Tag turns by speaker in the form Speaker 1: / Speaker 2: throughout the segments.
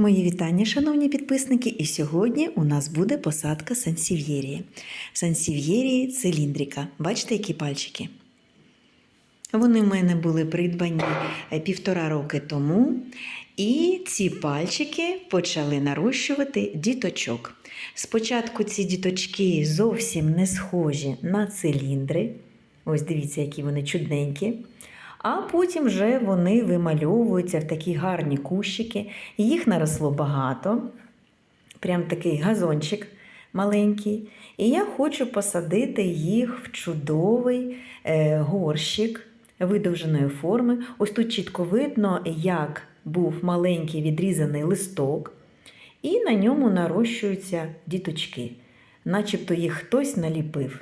Speaker 1: Мої вітання, шановні підписники, і сьогодні у нас буде посадка сансів'єрії. Сансів'єрії циліндрика. Бачите, які пальчики? Вони в мене були придбані е, півтора роки тому, і ці пальчики почали нарощувати діточок. Спочатку ці діточки зовсім не схожі на циліндри. Ось дивіться, які вони чудненькі. А потім вже вони вимальовуються в такі гарні кущики. Їх наросло багато. Прям такий газончик маленький. І я хочу посадити їх в чудовий е, горщик видовженої форми. Ось тут чітко видно, як був маленький відрізаний листок, і на ньому нарощуються діточки, начебто їх хтось наліпив.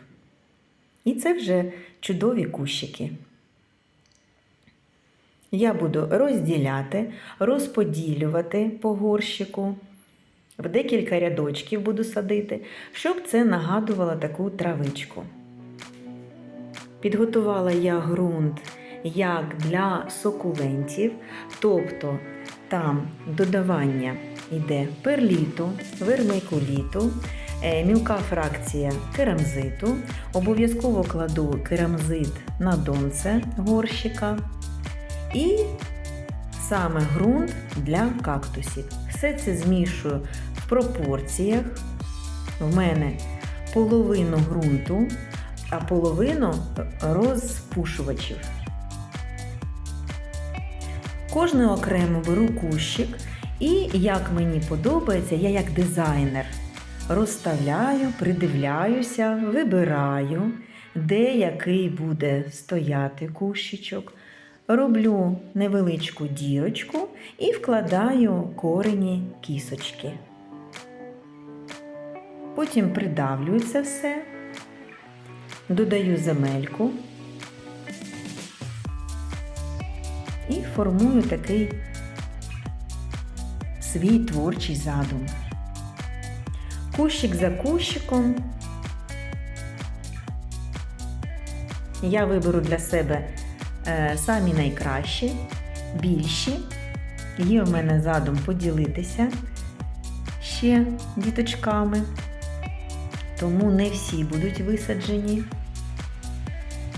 Speaker 1: І це вже чудові кущики. Я буду розділяти, розподілювати по горщику. В декілька рядочків буду садити, щоб це нагадувало таку травичку. Підготувала я ґрунт як для сокулентів, тобто там додавання йде перліту, вермикуліту, е, мілка фракція керамзиту. Обов'язково кладу керамзит на донце горщика. І саме ґрунт для кактусів. Все це змішую в пропорціях. В мене половину ґрунту, а половину розпушувачів. Кожну окремо беру кущик, і, як мені подобається, я як дизайнер розставляю, придивляюся, вибираю, де який буде стояти кущичок. Роблю невеличку дірочку і вкладаю корені кісочки. Потім придавлюю це все, додаю земельку і формую такий свій творчий задум. Кущик за кущиком я виберу для себе самі найкращі, більші. Є в мене задум поділитися ще діточками, тому не всі будуть висаджені.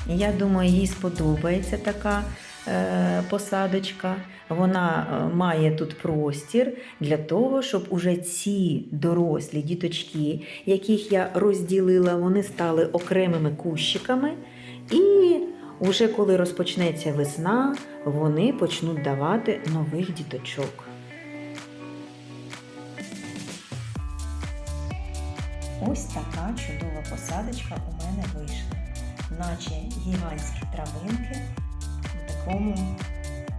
Speaker 1: Я думаю, їй сподобається така е, посадочка. Вона е, має тут простір для того, щоб уже ці дорослі діточки, яких я розділила, вони стали окремими кущиками. І уже коли розпочнеться весна, вони почнуть давати нових діточок. Ось така чудова посадочка у мене вийшла, наче гігантські травинки у такому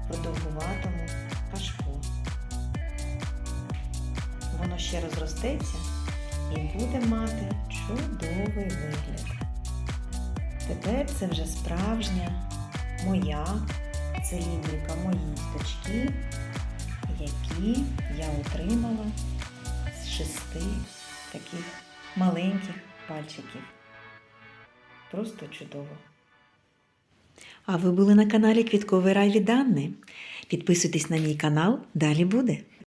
Speaker 1: продовгуватому кашку. Воно ще розростеться і буде мати чудовий вигляд. Тепер це вже справжня моя циліндрика, мої діточки, які я отримала з шести таких маленьких пальчиків. Просто чудово. А ви були на каналі Квітковий рай від. Підписуйтесь на мій канал, далі буде.